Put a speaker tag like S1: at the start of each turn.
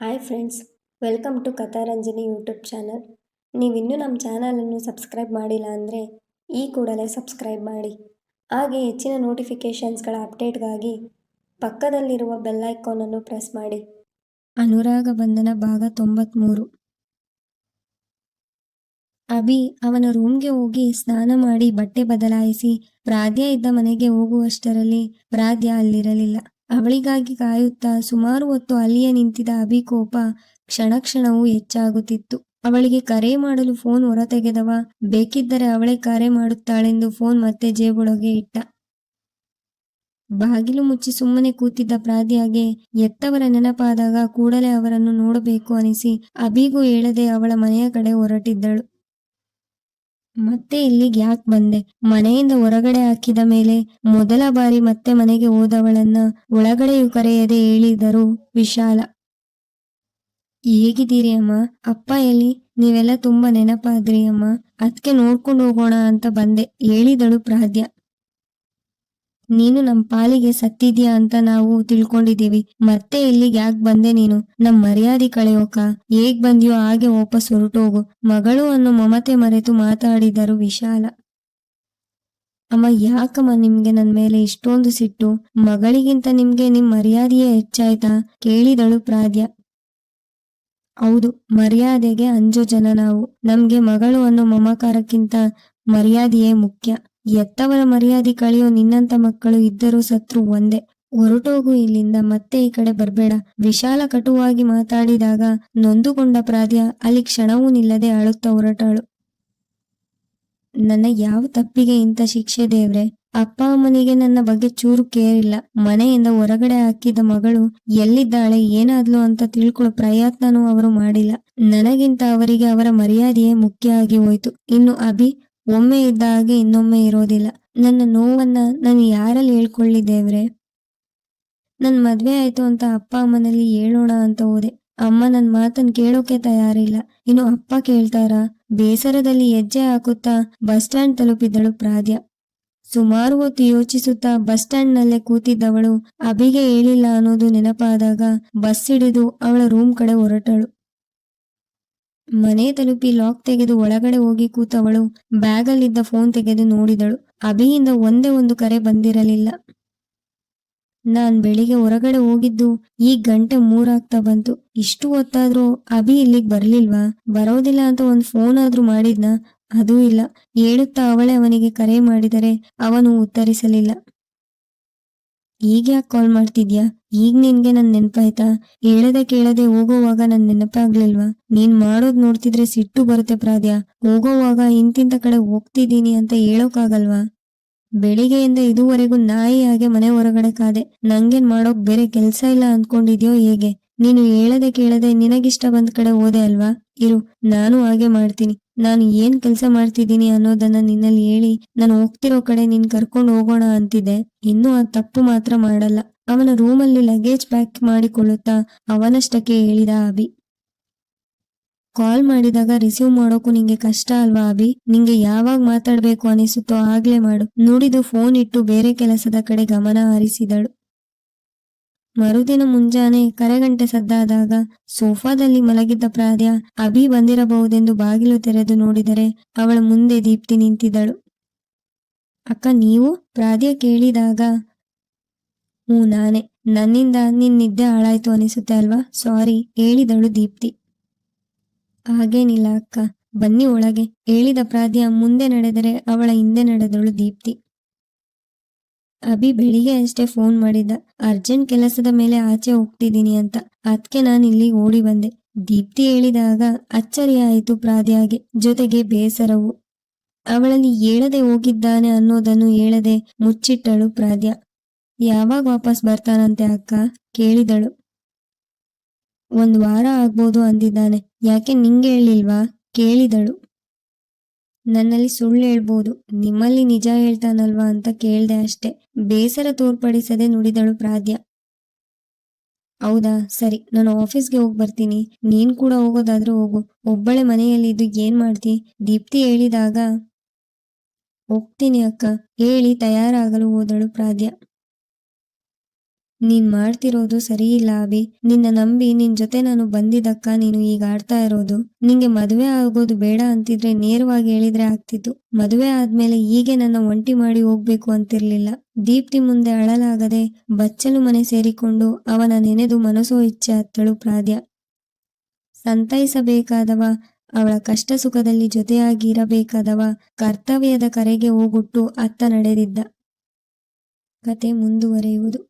S1: Hi friends, welcome to Katharanjani YouTube channel. ನೀವಿನ್ನೂ ನಮ್ಮ ಚಾನಲನ್ನು ಸಬ್ಸ್ಕ್ರೈಬ್ ಮಾಡಿಲ್ಲ ಅಂದರೆ ಈ ಕೂಡಲೇ ಸಬ್ಸ್ಕ್ರೈಬ್ ಮಾಡಿ. ಹಾಗೆ ಹೆಚ್ಚಿನ ನೋಟಿಫಿಕೇಷನ್ಸ್ಗಳ ಅಪ್ಡೇಟ್ಗಾಗಿ ಪಕ್ಕದಲ್ಲಿರುವ ಬೆಲ್ ಐಕಾನನ್ನು ಪ್ರೆಸ್ ಮಾಡಿ. ಅನುರಾಗ ಬಂಧನ ಭಾಗ ತೊಂಬತ್ತ್ಮೂರು ಅಭಿ ಅವನ ರೂಮ್ಗೆ ಹೋಗಿ ಸ್ನಾನ ಮಾಡಿ ಬಟ್ಟೆ ಬದಲಾಯಿಸಿ ಪ್ರಾದ್ಯ ಇದ್ದ ಮನೆಗೆ ಹೋಗುವಷ್ಟರಲ್ಲಿ ಪ್ರಾದ್ಯ ಅಲ್ಲಿರಲಿಲ್ಲ. ಅವಳಿಗಾಗಿ ಕಾಯುತ್ತಾ ಸುಮಾರು ಹೊತ್ತು ಅಲ್ಲಿಯೇ ನಿಂತಿದ್ದ ಅಭಿಕೋಪ ಕ್ಷಣ ಕ್ಷಣವೂ ಹೆಚ್ಚಾಗುತ್ತಿತ್ತು. ಅವಳಿಗೆ ಕರೆ ಮಾಡಲು ಫೋನ್ ಹೊರತೆಗೆದವ. ಬೇಕಿದ್ದರೆ ಅವಳೇ ಕರೆ ಮಾಡುತ್ತಾಳೆಂದು ಫೋನ್ ಮತ್ತೆ ಜೇಬೊಳಗೆ ಇಟ್ಟ. ಬಾಗಿಲು ಮುಚ್ಚಿ ಸುಮ್ಮನೆ ಕೂತಿದ್ದ ಪ್ರಾದಿಯಾಗೆ ಎತ್ತವರ ನೆನಪಾದಾಗ ಕೂಡಲೇ ಅವರನ್ನು ನೋಡಬೇಕು ಅನಿಸಿ ಅಭಿಗೂ ಹೇಳದೆ ಅವಳ ಮನೆಯ ಕಡೆ ಹೊರಟಿದ್ದಳು. ಮತ್ತೆ ಇಲ್ಲಿಗೆ ಯಾಕೆ ಬಂದೆ? ಮನೆಯಿಂದ ಹೊರಗಡೆ ಹಾಕಿದ ಮೇಲೆ ಮೊದಲ ಬಾರಿ ಮತ್ತೆ ಮನೆಗೆ ಹೋದವಳನ್ನ ಒಳಗಡೆಯೂ ಕರೆಯದೆ ಹೇಳಿದರು ವಿಶಾಲ. ಹೇಗಿದ್ದೀರಿ ಅಮ್ಮ? ಅಪ್ಪ ಎಲ್ಲಿ? ನೀವೆಲ್ಲ ತುಂಬಾ ನೆನಪಾದ್ರಿ ಅಮ್ಮ. ಅದಕ್ಕೆ ನೋಡ್ಕೊಂಡು ಹೋಗೋಣ ಅಂತ ಬಂದೆ, ಹೇಳಿದಳು ಪ್ರಾದ್ಯ ನೀನು ನಮ್ಮ ಪಾಲಿಗೆ ಸತ್ತಿದ್ಯಾ ಅಂತ ನಾವು ತಿಳ್ಕೊಂಡಿದೀವಿ ಮತ್ತೆ ಇಲ್ಲಿಗೆ ಯಾಕೆ ಬಂದೆ ನೀನು? ನಮ್ ಮರ್ಯಾದೆ ಕಳೆಯೋಕ. ಹೇಗ್ ಬಂದ್ಯೋ ಹಾಗೆ ವಾಪಸ್ ಹೊರಟೋಗು. ಮಗಳು ಅನ್ನೋ ಮಮತೆ ಮರೆತು ಮಾತಾಡಿದರು ವಿಶಾಲ. ಅಮ್ಮ, ಯಾಕಮ್ಮ ನಿಮ್ಗೆ ನನ್ ಮೇಲೆ ಇಷ್ಟೊಂದು ಸಿಟ್ಟು? ಮಗಳಿಗಿಂತ ನಿಮ್ಗೆ ನಿಮ್ ಮರ್ಯಾದೆಯೇ ಹೆಚ್ಚಾಯ್ತಾ? ಕೇಳಿದಳು ಪ್ರಾದ್ಯ. ಹೌದು, ಮರ್ಯಾದೆಗೆ ಅಂಜು ಜನ ನಾವು. ನಮ್ಗೆ ಮಗಳು ಅನ್ನೋ ಮಮಕಾರಕ್ಕಿಂತ ಮರ್ಯಾದೆಯೇ ಮುಖ್ಯ. ಎತ್ತವರ ಮರ್ಯಾದೆ ಕಳೆಯೋ ನಿನ್ನಂತ ಮಕ್ಕಳು ಇದ್ದರೂ ಸತ್ರು ಒಂದೇ. ಹೊರಟೋಗು ಇಲ್ಲಿಂದ, ಮತ್ತೆ ಈ ಕಡೆ ಬರ್ಬೇಡ. ವಿಶಾಲ ಕಟುವಾಗಿ ಮಾತಾಡಿದಾಗ ನೊಂದುಕೊಂಡ ಪ್ರಾದ್ಯ, ಅಲ್ಲಿ ಕ್ಷಣವೂ ನಿಲ್ಲದೆ ಅಳುತ್ತಾ ಹೊರಟಾಳು. ನನ್ನ ಯಾವ ತಪ್ಪಿಗೆ ಇಂಥ ಶಿಕ್ಷೆ ದೇವ್ರೆ? ಅಪ್ಪ ಅಮ್ಮನಿಗೆ ನನ್ನ ಬಗ್ಗೆ ಚೂರು ಕೇರಿಲ್ಲ ಮನೆಯಿಂದ ಹೊರಗಡೆ ಹಾಕಿದ ಮಗಳು ಎಲ್ಲಿದ್ದಾಳೆ, ಏನಾದ್ಲು ಅಂತ ತಿಳ್ಕೊಳ್ಳೋ ಪ್ರಯತ್ನನೂ ಅವರು ಮಾಡಿಲ್ಲ. ನನಗಿಂತ ಅವರಿಗೆ ಅವರ ಮರ್ಯಾದೆಯೇ ಮುಖ್ಯ ಆಗಿ ಹೋಯ್ತು. ಇನ್ನು ಅಭಿ ಒಮ್ಮೆ ಇದ್ದ ಹಾಗೆ ಇನ್ನೊಮ್ಮೆ ಇರೋದಿಲ್ಲ. ನನ್ನ ನೋವನ್ನ ನಾನು ಯಾರಲ್ಲಿ ಹೇಳ್ಕೊಳ್ಳಿ ದೇವ್ರೆ ನನ್ ಮದ್ವೆ ಆಯ್ತು ಅಂತ ಅಪ್ಪ ಅಮ್ಮನಲ್ಲಿ ಹೇಳೋಣ ಅಂತ ಹೋದೆ. ಅಮ್ಮ ನನ್ ಮಾತನ್ ಕೇಳೋಕೆ ತಯಾರಿಲ್ಲ. ಇನ್ನು ಅಪ್ಪ ಕೇಳ್ತಾರ? ಬೇಸರದಲ್ಲಿ ಹೆಜ್ಜೆ ಹಾಕುತ್ತಾ ಬಸ್ ಸ್ಟ್ಯಾಂಡ್ ತಲುಪಿದಳು ಪ್ರಾದ್ಯ ಸುಮಾರು ಹೊತ್ತು ಯೋಚಿಸುತ್ತಾ ಬಸ್ ಸ್ಟ್ಯಾಂಡ್ ನಲ್ಲೇ ಕೂತಿದ್ದವಳು. ಅಭಿಗೆ ಹೇಳಿಲ್ಲ ಅನ್ನೋದು ನೆನಪಾದಾಗ ಬಸ್ ಹಿಡಿದು ಅವಳ ರೂಮ್ ಕಡೆ ಹೊರಟಳು. ಮನೆ ತಲುಪಿ ಲಾಕ್ ತೆಗೆದು ಒಳಗಡೆ ಹೋಗಿ ಕೂತವಳು. ಬ್ಯಾಗಲ್ಲಿದ್ದ ಫೋನ್ ತೆಗೆದು ನೋಡಿದಳು. ಅಭಿಯಿಂದ ಒಂದೇ ಒಂದು ಕರೆ ಬಂದಿರಲಿಲ್ಲ. ನಾನ್ ಬೆಳಿಗ್ಗೆ ಹೊರಗಡೆ ಹೋಗಿದ್ದು ಈ ಗಂಟೆ ಮೂರಾಗ್ತಾ ಬಂತು. ಇಷ್ಟು ಹೊತ್ತಾದ್ರೂ ಅಭಿ ಇಲ್ಲಿಗ್ ಬರ್ಲಿಲ್ವಾ? ಬರೋದಿಲ್ಲ ಅಂತ ಒಂದ್ ಫೋನ್ ಆದ್ರೂ ಮಾಡಿದ್ನ? ಅದೂ ಇಲ್ಲ. ಹೇಳುತ್ತಾ ಅವಳೇ ಅವನಿಗೆ ಕರೆ ಮಾಡಿದರೆ ಅವನು ಉತ್ತರಿಸಲಿಲ್ಲ. ಈಗ ಯಾಕೆ ಕಾಲ್ ಮಾಡ್ತಿದ್ಯಾ? ಈಗ ನಿನ್ಗೆ ನನ್ ನೆನಪಾಯ್ತಾ ಹೇಳದೆ ಕೇಳದೆ ಹೋಗೋವಾಗ ನನ್ ನೆನಪಾಗ್ಲಿಲ್ವಾ? ನೀನ್ ಮಾಡೋದ್ ನೋಡ್ತಿದ್ರೆ ಸಿಟ್ಟು ಬರುತ್ತೆ ಪ್ರಾದ್ಯ. ಹೋಗೋವಾಗ ಇಂತಿಂತ ಕಡೆ ಹೋಗ್ತಿದ್ದೀನಿ ಅಂತ ಹೇಳೋಕಾಗಲ್ವಾ? ಬೆಳಿಗ್ಗೆಯಿಂದ ಇದುವರೆಗೂ ನಾಯಿ ಹಾಗೆ ಮನೆ ಹೊರಗಡೆ ಕಾದೆ. ನಂಗೇನ್ ಮಾಡೋಕ್ ಬೇರೆ ಕೆಲ್ಸ ಇಲ್ಲ ಅನ್ಕೊಂಡಿದ್ಯೋ ಹೇಗೆ? ನೀನು ಹೇಳದೆ ಕೇಳದೆ ನಿನಗಿಷ್ಟ ಬಂದ್ ಕಡೆ ಹೋದೆ ಅಲ್ವಾ? ಇರು, ನಾನು ಹಾಗೆ ಮಾಡ್ತೀನಿ. ನಾನು ಏನ್ ಕೆಲಸ ಮಾಡ್ತಿದ್ದೀನಿ ಅನ್ನೋದನ್ನ ನಿನ್ನಲ್ಲಿ ಹೇಳಿ, ನಾನು ಹೋಗ್ತಿರೋ ಕಡೆ ನೀನ್ ಕರ್ಕೊಂಡು ಹೋಗೋಣ ಅಂತಿದೆ ಇನ್ನೂ ಆ ತಪ್ಪು ಮಾತ್ರ ಮಾಡಲ್ಲ. ಅವನ ರೂಮಲ್ಲಿ ಲಗೇಜ್ ಪ್ಯಾಕ್ ಮಾಡಿಕೊಳ್ಳುತ್ತಾ ಅವನಷ್ಟಕ್ಕೆ ಹೇಳಿದ ಅಭಿ. ಕಾಲ್ ಮಾಡಿದಾಗ ರಿಸೀವ್ ಮಾಡೋಕು ನಿಂಗೆ ಕಷ್ಟ ಅಲ್ವಾ ಅಭಿ? ನಿಂಗೆ ಯಾವಾಗ ಮಾತಾಡ್ಬೇಕು ಅನಿಸುತ್ತೋ ಆಗ್ಲೇ ಮಾಡು. ನೋಡಿದು ಫೋನ್ ಇಟ್ಟು ಬೇರೆ ಕೆಲಸದ ಕಡೆ ಗಮನ ಹರಿಸಿದಳು. ಮರುದಿನ ಮುಂಜಾನೆ ಕರೆಗಂಟೆ ಸದ್ದಾದಾಗ ಸೋಫಾದಲ್ಲಿ ಮಲಗಿದ್ದ ಪ್ರಾದ್ಯ ಅಭಿ ಬಂದಿರಬಹುದೆಂದು ಬಾಗಿಲು ತೆರೆದು ನೋಡಿದರೆ ಅವಳ ಮುಂದೆ ದೀಪ್ತಿ ನಿಂತಿದ್ದಳು. ಅಕ್ಕ, ನೀವು ಪ್ರಾದ್ಯ ಕೇಳಿದಾಗ? ಹ್ಞೂ, ನಾನೇ. ನನ್ನಿಂದ ನಿನ್ ನಿದ್ದೆ ಹಾಳಾಯ್ತು ಅನಿಸುತ್ತೆ ಅಲ್ವಾ? ಸಾರಿ, ಹೇಳಿದಳು ದೀಪ್ತಿ. ಹಾಗೇನಿಲ್ಲ ಅಕ್ಕ. ಬನ್ನಿ ಒಳಗೆ. ಹೇಳಿದ ಪ್ರಾದ್ಯ ಮುಂದೆ ನಡೆದರೆ ಅವಳ ಹಿಂದೆ ನಡೆದಳು ದೀಪ್ತಿ. ಅಭಿ ಬೆಳಿಗ್ಗೆ ಅಷ್ಟೇ ಫೋನ್ ಮಾಡಿದ್ದ. ಅರ್ಜೆಂಟ್ ಕೆಲಸದ ಮೇಲೆ ಆಚೆ ಹೋಗ್ತಿದ್ದೀನಿ ಅಂತ. ಅದಕ್ಕೆ ನಾನು ಇಲ್ಲಿ ಓಡಿ ಬಂದೆ. ದೀಪ್ತಿ ಹೇಳಿದಾಗ, ಅಚ್ಚರಿ ಆಯಿತು ಪ್ರಾದ್ಯಾಗೆ. ಜೊತೆಗೆ ಬೇಸರವು. ಅವಳಲ್ಲಿ ಹೇಳದೆ ಹೋಗಿದ್ದಾನೆ ಅನ್ನೋದನ್ನು ಹೇಳದೆ ಮುಚ್ಚಿಟ್ಟಳು ಪ್ರಾದ್ಯ. ಯಾವಾಗ ವಾಪಸ್ ಬರ್ತಾನಂತೆ ಅಕ್ಕ? ಕೇಳಿದಳು. ಒಂದ್ ವಾರ ಆಗ್ಬೋದು ಅಂದಿದ್ದಾನೆ. ಯಾಕೆ ನಿಂಗೆ ಹೇಳಿಲ್ವಾ? ಕೇಳಿದಳು. ನನ್ನಲ್ಲಿ ಸುಳ್ಳು ಹೇಳ್ಬೋದು. ನಿಮ್ಮಲ್ಲಿ ನಿಜ ಹೇಳ್ತಾನಲ್ವಾ ಅಂತ ಕೇಳ್ದೆ ಅಷ್ಟೆ. ಬೇಸರ ತೋರ್ಪಡಿಸದೆ ನುಡಿದಳು ಪ್ರಾದ್ಯ ಹೌದಾ? ಸರಿ, ನಾನು ಆಫೀಸ್ಗೆ ಹೋಗಿ ಬರ್ತೀನಿ. ನೀನ್ ಕೂಡ ಹೋಗೋದಾದ್ರೂ ಹೋಗು. ಒಬ್ಬಳೆ ಮನೆಯಲ್ಲಿ ಇದ್ದು ಏನ್ ಮಾಡ್ತಿ? ದೀಪ್ತಿ ಹೇಳಿದಾಗ, ಹೋಗ್ತೀನಿ ಅಕ್ಕ. ಹೇಳಿ, ತಯಾರಾಗಲು ಹೋದಳು ಪ್ರಾದ್ಯ ನೀನ್ ಮಾಡ್ತಿರೋದು ಸರಿ ಇಲ್ಲ ನಿನ್ನ ನಂಬಿ ನಿನ್ ಜೊತೆ ನಾನು ಬಂದಿದ್ದಕ್ಕ ನೀನು ಈಗ ಆಡ್ತಾ ಇರೋದು. ನಿಂಗೆ ಮದುವೆ ಆಗೋದು ಬೇಡ ಅಂತಿದ್ರೆ ನೇರವಾಗಿ ಹೇಳಿದ್ರೆ ಆಗ್ತಿತ್ತು. ಮದುವೆ ಆದ್ಮೇಲೆ ಹೀಗೆ ನನ್ನ ಒಂಟಿ ಮಾಡಿ ಹೋಗ್ಬೇಕು ಅಂತಿರ್ಲಿಲ್ಲ. ದೀಪ್ತಿ ಮುಂದೆ ಅಳಲಾಗದೆ ಬಚ್ಚಲು ಮನೆ ಸೇರಿಕೊಂಡು ಅವನ ನೆನೆದು ಮನಸೋ ಇಚ್ಛೆ ಅತ್ತಳು ಪ್ರಾದ್ಯ. ಸಂತೈಸಬೇಕಾದವ, ಅವಳ ಕಷ್ಟ ಸುಖದಲ್ಲಿ ಜೊತೆಯಾಗಿ ಇರಬೇಕಾದವ ಕರ್ತವ್ಯದ ಕರೆಗೆ ಹೋಗುಟ್ಟು ಅತ್ತ ನಡೆದಿದ್ದ. ಕತೆ ಮುಂದುವರಿಯುವುದು.